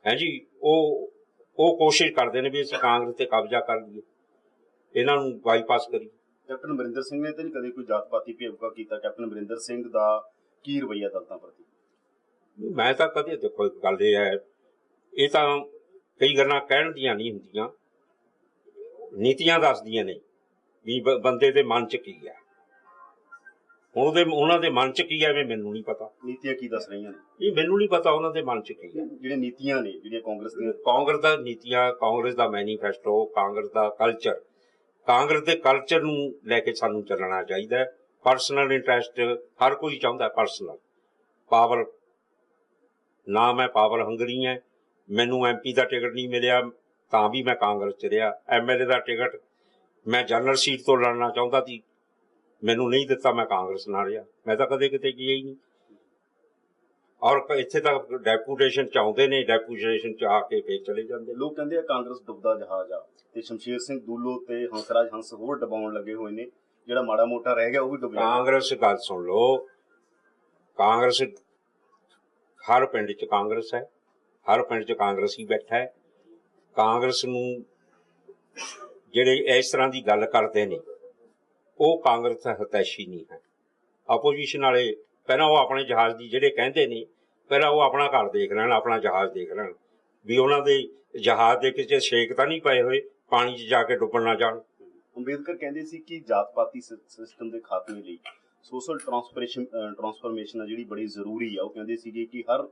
ਹੈ ਜੀ ਉਹ ਉਹ ਕੋਸ਼ਿਸ਼ ਕਰਦੇ ਨੇ ਵੀ ਅਸੀਂ ਕਾਂਗਰਸ ਤੇ ਕਬਜ਼ਾ ਕਰ ਲਈਏ। ਇਹਨਾਂ ਨੂੰ ਬਾਈਪਾਸ ਕਰੀਏ। ਕੈਪਟਨ ਅਮਰਿੰਦਰ ਸਿੰਘ ਨੇ ਤਾਂ ਨਹੀਂ ਕਦੇ ਕੋਈ ਜਾਤ-ਪਾਤੀ ਭੇਵਕਾ ਕੀਤਾ। ਕੈਪਟਨ ਅਮਰਿੰਦਰ ਸਿੰਘ ਦਾ ਕੀ ਰਵੱਈਆ ਦਲਤਾਂ ਪ੍ਰਤੀ? ਮੈਂ ਤਾਂ ਕਦੇ ਦੇਖੋ ਇੱਕ ਗੱਲ ਇਹ ਹੈ ਇਹ ਤਾਂ ਕਈ ਗੱਲਾਂ ਕਹਿਣ ਦੀਆਂ ਨਹੀਂ ਹੁੰਦੀਆਂ। ਨੀਤੀਆਂ ਦੱਸਦੀਆਂ ਨੇ ਵੀ ਬੰਦੇ ਦੇ ਮਨ 'ਚ ਕੀ ਹੈ। ਉਹਦੇ ਉਹਨਾਂ ਦੇ ਮਨ 'ਚ ਕੀ ਹੈ ਵੀ ਮੈਨੂੰ ਨਹੀਂ ਪਤਾ? ਨੀਤੀਆਂ ਕੀ ਦੱਸ ਰਹੀਆਂ ਨੇ? ਇਹ ਮੈਨੂੰ ਨਹੀਂ ਪਤਾ ਉਹਨਾਂ ਦੇ ਮਨ 'ਚ ਕੀ ਹੈ ਜਿਹੜੇ ਨੀਤੀਆਂ ਨੇ ਜਿਹੜੀਆਂ ਕਾਂਗਰਸ ਦੀਆਂ। ਕਾਂਗਰਸ ਦਾ ਨੀਤੀਆਂ ਕਾਂਗਰਸ ਦਾ ਮੈਨੀਫੈਸਟੋ ਕਾਂਗਰਸ ਦਾ ਕਲਚਰ ਕਾਂਗਰਸ ਦੇ ਕਲਚਰ ਨੂੰ ਲੈ ਕੇ ਸਾਨੂੰ ਚੱਲਣਾ ਚਾਹੀਦਾ ਪਰਸਨਲ ਇੰਟਰਸਟ ਹਰ ਕੋਈ ਚਾਹੁੰਦਾ ਪਰਸਨਲ ਪਾਵਰ ਨਾ ਮੈਂ ਪਾਵਰ ਹੰਗਰੀ ਹੈ। ਮੈਨੂੰ ਐਮਪੀ ਦਾ ਟਿਕਟ ਨਹੀਂ ਮਿਲਿਆ ਤਾਂ ਵੀ ਮੈਂ ਕਾਂਗਰਸ ਚ ਰਿਹਾ। ਐਮਐਲਏ ਦਾ ਟਿਕਟ ਮੈਂ ਜਨਰਲ ਸੀਟ ਤੋਂ ਲੜਨਾ ਚਾਹੁੰਦਾ ਸੀ। ਮੈਨੂੰ ਨਹੀਂ ਦਿੱਤਾ ਮੈਂ ਕਾਂਗਰਸ ਨਾਲ ਰਿਹਾ ਮੈਂ ਤਾਂ ਕਦੇ ਕਿਤੇ ਗਿਆ ਹੀ ਨਹੀਂ। ਔਰ ਇੱਥੇ ਤੱਕ ਡੈਪੂਟੇਸ਼ਨ ਚ ਆਉਂਦੇ ਨੇ ਡੈਪੂਟੇਸ਼ਨ ਚ ਆ ਕੇ ਫੇਰ ਚਲੇ ਜਾਂਦੇ। ਲੋਕ ਕਹਿੰਦੇ ਆ ਕਾਂਗਰਸ ਡੁੱਬਦਾ ਜਹਾਜ਼ ਆ। ਤੇ ਸ਼ਮਸ਼ੀਰ ਸਿੰਘ ਦੂਲੋ ਤੇ ਹੰਸਰਾਜ ਹੰਸ ਹੋਰ ਡਬਾਉਣ ਲੱਗੇ ਹੋਏ ਨੇ। ਜਿਹੜਾ ਮਾੜਾ ਮੋਟਾ ਰਹਿ ਗਿਆ ਉਹ ਵੀ ਡੁੱਬ ਜਾਣਾ ਕਾਂਗਰਸ ਗੱਲ ਸੁਣ ਲਓ। ਕਾਂਗਰਸ ਹਰ ਪਿੰਡ 'ਚ ਕਾਂਗਰਸ ਹੈ। ਹਰ ਪਿੰਡ 'ਚ ਕਾਂਗਰਸੀ ਬੈਠਾ ਹੈ। ਕਾਂਗਰਸ ਨੂੰ ਜਿਹੜੇ ਇਸ ਤਰ੍ਹਾਂ ਦੀ ਗੱਲ ਕਰਦੇ ਨੇ ਉਹ ਕਾਂਗਰਸ ਹਤੈਸ਼ੀ ਨਹੀਂ ਹੈ। ਆਪੋਜੀਸ਼ਨ ਵਾਲੇ ਪਹਿਲਾਂ ਉਹ ਆਪਣੇ ਜਹਾਜ਼ ਦੀ ਜਿਹੜੇ ਕਹਿੰਦੇ ਨੇ, ਪਹਿਲਾਂ ਉਹ ਆਪਣਾ ਘਰ ਦੇਖ ਲੈਣ, ਆਪਣਾ ਜਹਾਜ਼ ਦੇਖ ਲੈਣ। ਵੀ ਉਹਨਾਂ ਦੇ ਜਹਾਜ਼ ਦੇ ਕਿਸੇ ਛੇਕ ਤਾਂ ਨਹੀਂ ਪਏ ਹੋਏ, ਪਾਣੀ 'ਚ ਜਾ ਕੇ ਡੁੱਬਣ ਨਾ ਜਾਣ। ਅੰਬੇਦਕਰ ਕਹਿੰਦੇ ਸੀ ਕਿ ਜਾਤ-ਪਾਤੀ ਸਿਸਟਮ ਦੇ ਖਾਤਮੇ ਲਈ ਸੋਸ਼ਲ ਟਰਾਂਸਫਰਮੇਸ਼ਨ ਟਰਾਂਸਫਰਮੇਸ਼ਨ ਆ ਜਿਹੜੀ ਬੜੀ ਜ਼ਰੂਰੀ ਆ। ਉਹ ਕਹਿੰਦੇ ਸੀਗੇ ਕਿ ਹਰ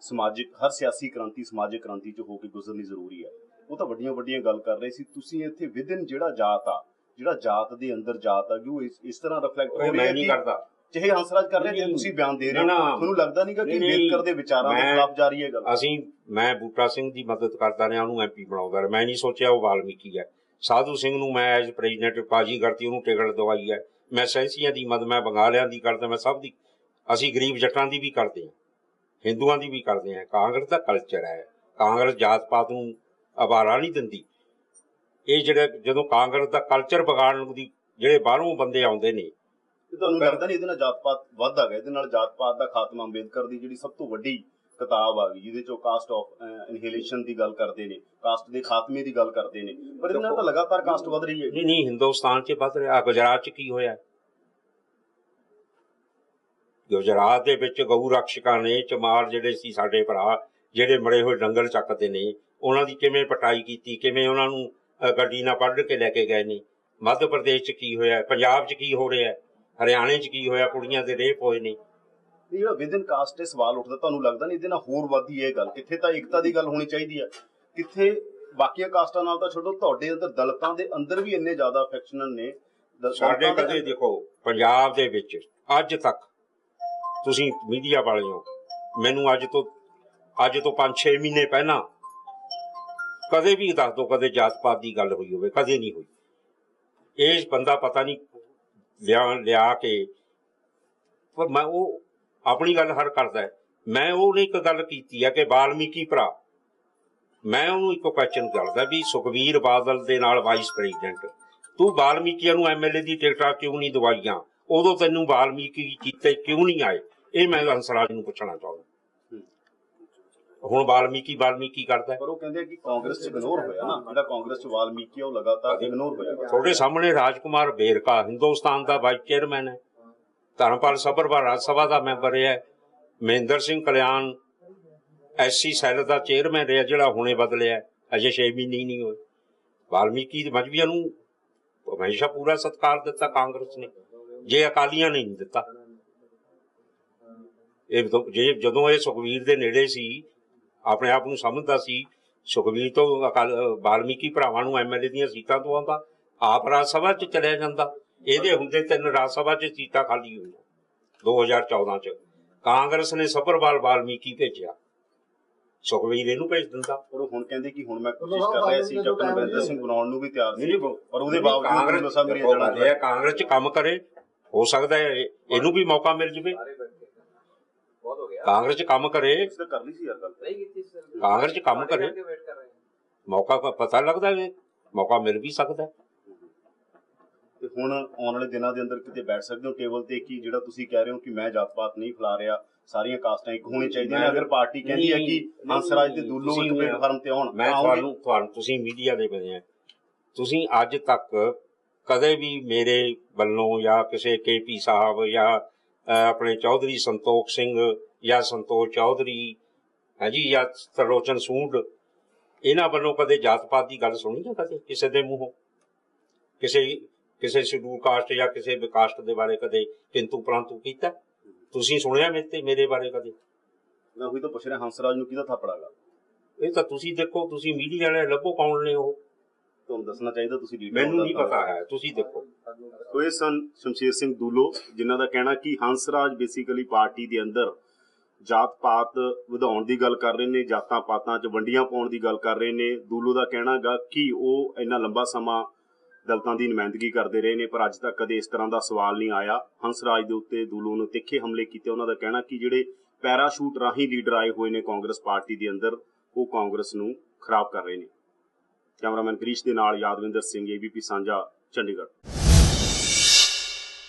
ਸਮਾਜਿਕ, ਹਰ ਸਿਆਸੀ ਕ੍ਰਾਂਤੀ ਸਮਾਜਿਕ ਕ੍ਰਾਂਤੀ ਚ ਹੋ ਕੇ ਗੁਜ਼ਰਨੀ ਜ਼ਰੂਰੀ ਆ। ਉਹ ਤਾਂ ਵੱਡੀਆਂ ਵੱਡੀਆਂ ਗੱਲ ਕਰ ਰਹੇ ਸੀ। ਤੁਸੀਂ ਇੱਥੇ ਵਿਦਨ ਜਿਹੜਾ ਜਾਤ ਆ ਜਿਹੜਾ ਜਾਤ ਦੇ ਅੰਦਰ ਜਾਤ ਆ ਉਹ ਇਸ ਇਸ ਤਰ੍ਹਾਂ ਰਿਫਲੈਕਟ ਹੋ ਰਿਹਾ ਹੈ ਨਹੀਂ ਕਰਦਾ। ਚਾਹੇ ਹੰਸਰਾਜ ਕਰ ਰਹੇ ਜੇ ਤੁਸੀਂ ਬਿਆਨ ਦੇ ਰਹੇ ਹੋ। ਤੁਹਾਨੂੰ ਲੱਗਦਾ ਨਹੀਂਗਾ ਕਿ ਅੰਬੇਦਕਰ ਦੇ ਵਿਚਾਰਾਂ ਦੇ ਖਿਲਾਫ ਜਾ ਰਹੀ ਹੈ ਗੱਲ? ਅਸੀਂ ਮੈਂ ਬੂਟਾ ਸਿੰਘ ਦੀ ਮਦਦ ਕਰਦਾ ਰਿਹਾ ਉਹਨੂੰ ਐਮਪੀ ਬਣਾਉਂਦਾ ਰਿਹਾ। ਮੈਂ ਨਹੀਂ ਸੋਚਿਆ ਉਹ ਵਾਲਮੀਕੀ ਹੈ। ਸਾਧੂ ਸਿੰਘ ਨੂੰ ਮੈਂ ਐਜ਼ ਪ੍ਰੈਜ਼ੀਡੈਂਟ ਪਾਜੀ ਕਰਤੀ ਉਹਨੂੰ ਟਿਕਟ ਦਵਾਈ ਹੈ। ਮੈਂ ਸੈਂਸੀਆਂ ਦੀ ਮਦਦ ਮੈਂ ਬੰਗਾਲਿਆਂ ਦੀ ਕਰਦਾ ਮੈਂ ਸਭ ਦੀ। ਅਸੀਂ ਗਰੀਬ ਜੱਟਾਂ ਦੀ ਵੀ ਕਰਦੇ ਹਾਂ। ਹਿੰਦੂਆਂ ਦੀ ਵੀ ਕਰਦੇ ਹਾਂ। ਕਾਂਗਰਸ ਦਾ ਕਲਚਰ ਹੈ। ਕਾਂਗਰਸ ਜਾਤ ਪਾਤ ਨੂੰ ਆਵਾਰਾ ਨਹੀਂ ਦਿੰਦੀ। ਇਹ ਜਿਹੜੇ ਜਦੋਂ ਕਾਂਗਰਸ ਦਾ ਕਲਚਰ ਵਿਗਾੜਨ ਦੀ ਜਿਹੜੇ ਬਾਹਰੋਂ ਬੰਦੇ ਆਉਂਦੇ ਨੇ ਤੇ ਤੁਹਾਨੂੰ ਲੱਗਦਾ ਨਹੀਂ ਇਹਦੇ ਨਾਲ ਜਾਤ-ਪਾਤ ਵੱਧਦਾ ਗਿਆ? ਇਹਦੇ ਨਾਲ ਜਾਤ-ਪਾਤ ਦਾ ਖਾਤਮਾ ਅੰਬੇਦਕਰ ਦੀ ਜਿਹੜੀ ਸਭ ਤੋਂ ਵੱਡੀ ਕਿਤਾਬ ਆ ਗਈ ਜਿਹਦੇ ਚੋਂ ਕਾਸਟ ਆਫ ਇਨਹੇਲੇਸ਼ਨ ਦੀ ਗੱਲ ਕਰਦੇ ਨੇ ਕਾਸਟ ਦੇ ਖਾਤਮੇ ਦੀ ਗੱਲ ਕਰਦੇ ਨੇ। ਪਰ ਇਹਦੇ ਨਾਲ ਤਾਂ ਲਗਾਤਾਰ ਕਾਸਟ ਵੱਧ ਰਹੀ ਹੈ। ਨਹੀਂ ਨਹੀਂ ਹਿੰਦੁਸਤਾਨ 'ਚ ਵੱਧ ਰਿਹਾ ਗੁਜਰਾਤ 'ਚ ਕੀ ਹੋਇਆ? ਗੁਜਰਾਤ ਦੇ ਵਿੱਚ ਗਊ ਰਕਸ਼ਕਾਂ ਨੇ ਚਮਾਰ ਜਿਹੜੇ ਸੀ ਸਾਡੇ ਭਰਾ ਜਿਹੜੇ ਮਰੇ ਹੋਏ ਡੰਗਰ ਚੱਕਦੇ ਨੇ ਉਹਨਾਂ ਦੀ ਕਿਵੇਂ ਪਟਾਈ ਕੀਤੀ ਕਿਵੇਂ ਉਹਨਾਂ ਨੂੰ ਗੱਡੀ ਨਾਲ ਪੜ੍ਹ ਕੇ ਲੈ ਕੇ ਗਏ ਨੇ। ਮੱਧ ਪ੍ਰਦੇਸ਼ 'ਚ ਕੀ ਹੋਇਆ ਪੰਜਾਬ 'ਚ ਕੀ ਹੋ ਰਿਹਾ ਹਰਿਆਣੇ 'ਚ ਕੀ ਹੋਇਆ ਕੁੜੀਆਂ ਦੇ ਰੇਪ ਹੋਏ ਨੇ। ਇਹ ਜਿਹੜਾ ਵਿਦਨ ਕਾਸਟ ਤੇ ਸਵਾਲ ਉੱਠਦਾ ਤੁਹਾਨੂੰ ਲੱਗਦਾ ਨਹੀਂ ਇਹਦੇ ਨਾਲ ਹੋਰ ਵੱਧਦੀ ਇਹ ਗੱਲ ਕਿੱਥੇ ਤਾਂ ਏਕਤਾ ਦੀ ਗੱਲ ਹੋਣੀ ਚਾਹੀਦੀ ਹੈ ਕਿੱਥੇ ਬਾਕੀਆਂ ਕਾਸਟਾਂ ਨਾਲ ਤਾਂ ਛੱਡੋ ਤੁਹਾਡੇ ਅੰਦਰ ਦਲਿਤਾਂ ਦੇ ਅੰਦਰ ਵੀ ਇੰਨੇ ਜ਼ਿਆਦਾ ਅਫੈਕਸ਼ਨਲ ਨੇ। ਸਾਡੇ ਕਦੇ ਦੇਖੋ ਪੰਜਾਬ ਦੇ ਵਿੱਚ ਅੱਜ ਤੱਕ ਤੁਸੀਂ ਮੀਡੀਆ ਵਾਲੇ ਹੋ। ਮੈਨੂੰ ਅੱਜ ਤੋਂ ਅੱਜ ਤੋਂ 5-6 ਮਹੀਨੇ ਪਹਿਲਾਂ ਕਦੇ ਵੀ ਦੱਸ ਦੋ, ਕਦੇ ਜਾਤ ਪਾਤ ਦੀ ਗੱਲ ਹੋਈ ਹੋਵੇ, ਕਦੇ ਨਹੀਂ ਹੋਈ। ਇਹ ਬੰਦਾ ਪਤਾ ਨਹੀਂ ਲਿਆ ਲਿਆ ਕੇ ਪਰ ਮੈਂ ਉਹ ਆਪਣੀ ਗੱਲ ਹਰ ਕਰਦਾ ਹੈ। ਮੈਂ ਉਹਨੇ ਇੱਕ ਗੱਲ ਕੀਤੀ ਹੈ ਕਿ ਵਾਲਮੀਕੀ ਭਰਾ। ਮੈਂ ਉਹਨੂੰ ਇੱਕ ਕੁਐਸਚਨ ਕਰਦਾ ਵੀ ਸੁਖਵੀਰ ਬਾਦਲ ਦੇ ਨਾਲ ਵਾਈਸ ਪ੍ਰੈਜ਼ੀਡੈਂਟ ਤੂੰ ਵਾਲਮੀਕੀਆਂ ਨੂੰ ਐਮਐਲਏ ਦੀ ਟਿਕਟਾਂ ਕਿਉਂ ਨਹੀਂ ਦਵਾਈਆਂ? ਉਦੋਂ ਤੈਨੂੰ ਬਾਲਮੀਕੀ ਕੀਤੇ ਕਿਉਂ ਨਹੀਂ ਆਏ? ਇਹ ਮੈਂ ਹੰਸਰਾਜ ਨੂੰ ਪੁੱਛਣਾ ਚਾਹੁੰਦਾ। ਹੁਣ ਵਾਲਮੀਕੀ ਵਾਲਮੀਕੀ ਕਰਦਾ। ਪਰ ਉਹ ਕਹਿੰਦੇ ਕਿ ਕਾਂਗਰਸ ਚ ਇਗਨੋਰ ਹੋਇਆ ਨਾ। ਜਿਹੜਾ ਕਾਂਗਰਸ ਚ ਵਾਲਮੀਕੀ ਆ ਉਹ ਲਗਾਤਾਰ ਇਗਨੋਰ ਹੋਇਆ ਤੁਹਾਡੇ ਸਾਹਮਣੇ ਰਾਜਕੁਮਾਰ ਬੇਰਕਾ ਹਿੰਦੁਸਤਾਨ ਦਾ ਵਾਈਸ ਚੇਅਰਮੈਨ ਹੈ। ਧਰਮਪਾਲ ਸਬਰਵਾ ਰਾਜ ਸਭਾ ਦਾ ਮੈਂਬਰ ਹੈ। ਮਹਿੰਦਰ ਸਿੰਘ ਕਲਿਆਣ ਐਸਸੀ ਸੈੱਲ ਦਾ ਚੇਅਰਮੈਨ ਰਿਹਾ ਜਿਹੜਾ ਹੁਣੇ ਬਦਲਿਆ। ਅਜੇ 6 ਮਹੀਨੇ ਨਹੀਂ ਹੋਏ। ਵਾਲਮੀਕੀ ਦੇ ਮਜਬੀਆਂ ਨੂੰ ਹਮੇਸ਼ਾ ਪੂਰਾ ਸਤਿਕਾਰ ਦਿੱਤਾ ਕਾਂਗਰਸ ਨੇ। ਜੇ ਅਕਾਲੀਆਂ ਨੇ ਨਹੀਂ ਦਿੱਤਾ। ਇਹ ਜਦੋਂ ਇਹ ਸੁਖਵੀਰ ਦੇ ਨੇੜੇ ਸੀ ਆਪਣੇ ਆਪ ਨੂੰ ਸਮਝਦਾ ਸੀ ਸੁਖਵੀਰ ਤੋਂ ਅਕਾਲ ਵਾਲਮੀਕੀ ਭਰਾਵਾਂ ਨੂੰ ਐਮਐਲਏ ਦੀਆਂ ਸੀਟਾਂ ਤੋਂ ਆਉਂਦਾ ਆਪ ਰਾਜ ਸਭਾ 'ਚ ਚਲਿਆ ਜਾਂਦਾ। ਇਹਦੇ ਹੁੰਦੇ ਤਿੰਨ ਰਾਜ ਸਭਾ 'ਚ ਸੀਟਾਂ ਖਾਲੀ ਹੋਈਆਂ 2014 'ਚ। ਕਾਂਗਰਸ ਨੇ ਸਬਰਵਾਲ ਵਾਲਮੀਕੀ ਭੇਜਿਆ। ਸੁਖਵੀਰ ਇਹਨੂੰ ਭੇਜ ਦਿੰਦਾ। ਪਰ ਹੁਣ ਕਹਿੰਦੇ ਕਿ ਹੁਣ ਮੈਂ ਕੋਸ਼ਿਸ਼ ਕਰ ਰਿਹਾ ਸੀ ਕੈਪਟਨ ਅਮਰਿੰਦਰ ਸਿੰਘ ਬਣਾਉਣ ਨੂੰ ਵੀ ਤਿਆਰ ਸੀ। ਪਰ ਉਹਦੇ ਬਾਵਜੂਦ ਕਾਂਗਰਸ ਨਸਾ 'ਚ ਕੰਮ ਕਰੇ ਹੋ ਸਕਦਾ ਹੈ ਇਹਨੂੰ ਵੀ ਮੌਕਾ ਮਿਲ ਜਵੇ। ਕਾਂਗਰਸ 'ਚ ਕੰਮ ਕਰੇ। ਇਸ ਤੇ ਕਰ ਲਈ ਸੀ ਯਾਰ ਗੱਲ। ਨਹੀਂ ਕੀਤੀ ਸਰ। ਕਾਂਗਰਸ 'ਚ ਕੰਮ ਕਰੇ। ਮੌਕਾ ਪਤਾ ਲੱਗਦਾ ਹੈ ਮੌਕਾ ਮਿਲ ਵੀ ਸਕਦਾ। ਤੇ ਹੁਣ ਆਉਣ ਵਾਲੇ ਦਿਨਾਂ ਦੇ ਅੰਦਰ ਕਿਤੇ ਬੈਠ ਸਕਦੇ ਹੋ? ਟੇਬਲ ਤੇ ਕਿ ਜਿਹੜਾ ਤੁਸੀਂ ਕਹਿ ਰਹੇ ਹੋ ਕਿ ਮੈਂ ਜਾਤ-ਪਾਤ ਨਹੀਂ ਫੈਲਾ ਰਿਹਾ ਸਾਰੀਆਂ ਕਾਸਟਾਂ ਇੱਕ ਹੋਣੀ ਚਾਹੀਦੀਆਂ ਨੇ। ਅਗਰ ਪਾਰਟੀ ਕਹਿੰਦੀ ਹੈ ਕਿ ਹੰਸਰਾਜ ਤੇ ਦੁੱਲੋ ਇੱਕ ਪਲੇਟਫਾਰਮ ਤੇ ਆਉਣ ਮੈਂ। ਤੁਹਾਨੂੰ ਤੁਹਾਨੂੰ ਤੁਸੀਂ ਮੀਡੀਆ ਦੇ ਬਣੇ ਆ। ਤੁਸੀਂ ਅੱਜ ਤੱਕ ਕਦੇ ਵੀ ਮੇਰੇ ਵੱਲੋਂ ਜਾਂ ਕਿਸੇ ਕੇਪੀ ਸਾਹਿਬ ਜਾਂ ਆਪਣੇ ਚੌਧਰੀ ਸੰਤੋਖ ਸਿੰਘ ਜਾਂ ਸੰਤੋਖ ਚੌਧਰੀ ਹਾਂਜੀ ਜਾਂ ਤਰਲੋਚਨ ਸੂਡ ਇਹਨਾਂ ਵੱਲੋਂ ਕਦੇ ਜਾਤ ਪਾਤ ਦੀ ਗੱਲ ਸੁਣੀ ਨਾ ਕਦੇ ਕਿਸੇ ਦੇ ਮੂੰਹੋਂ? ਕਿਸੇ ਕਿਸੇ ਸ਼ਡਿਊਲ ਕਾਸਟ ਜਾਂ ਕਿਸੇ ਕਾਸਟ ਦੇ ਬਾਰੇ ਕਦੇ ਕਿੰਤੂ ਪ੍ਰੰਤੂ ਕੀਤਾ? ਤੁਸੀਂ ਸੁਣਿਆ ਮੇਰੇ ਤੇ ਮੇਰੇ ਬਾਰੇ ਕਦੇ? ਮੈਂ ਉਹੀ ਤਾਂ ਪੁੱਛ ਰਿਹਾ ਹੰਸਰਾਜ ਨੂੰ ਕਿਹਦਾ ਥਾਪੜਾਗਾ ਇਹ ਤਾਂ ਤੁਸੀਂ ਦੇਖੋ ਤੁਸੀਂ ਮੀਡੀਆ ਵਾਲੇ ਲੱਭੋ ਕੌਣ ਨੇ ਉਹ? ਤੁਹਾਨੂੰ ਦੱਸਣਾ ਚਾਹੀਦਾ ਤੁਸੀਂ ਮੈਨੂੰ ਨਹੀਂ। ਪਤਾ ਹੈ ਤੁਸੀਂ ਦੇਖੋ। ਸੋ ਇਹ ਸਨ ਸ਼ਮਸ਼ੇਰ ਸਿੰਘ ਦੂਲੋ ਜਿਨ੍ਹਾਂ ਦਾ ਕਹਿਣਾ ਕਿ ਹੰਸਰਾਜ ਬੇਸਿਕਲੀ ਪਾਰਟੀ ਦੇ ਅੰਦਰ ਜਾਤ ਪਾਤ ਵਧਾਉਣ ਦੀ ਗੱਲ ਕਰ ਰਹੇ ਨੇ ਜਾਤਾਂ ਪਾਤਾਂ 'ਚ ਵੰਡੀਆਂ ਪਾਉਣ ਦੀ ਗੱਲ ਕਰ ਰਹੇ ਨੇ। ਦੂਲੋ ਦਾ ਕਹਿਣਾ ਕਹਿਣਾਗਾ ਕਿ ਉਹ ਇੰਨਾ ਲੰਬਾ ਸਮਾਂ ਦਲਤਾਂ ਦੀ ਨੁਮਾਇੰਦਗੀ ਕਰਦੇ ਰਹੇ ਨੇ, ਪਰ ਅੱਜ ਤੱਕ ਕਦੇ ਇਸ ਤਰ੍ਹਾਂ ਦਾ ਸਵਾਲ ਨਹੀਂ ਆਇਆ। ਹੰਸਰਾਜ ਦੇ ਉੱਤੇ ਦੂਲੋ ਨੂੰ ਤਿੱਖੇ ਹਮਲੇ ਕੀਤੇ। ਉਹਨਾਂ ਦਾ ਕਹਿਣਾ ਕਿ ਜਿਹੜੇ ਪੈਰਾਸ਼ੂਟ ਰਾਹੀਂ ਲੀਡਰ ਆਏ ਹੋਏ ਨੇ ਕਾਂਗਰਸ ਪਾਰਟੀ ਦੇ ਅੰਦਰ, ਉਹ ਕਾਂਗਰਸ ਨੂੰ ਖਰਾਬ ਕਰ ਰਹੇ ਨੇ। ਕੈਮਰਾਮੈਨ ਕ੍ਰਿਸ਼ ਦੇ ਨਾਲ ਯਾਦਵਿੰਦਰ ਸਿੰਘ, ਏਬੀਪੀ ਸਾਂਝਾ, ਚੰਡੀਗੜ੍ਹ।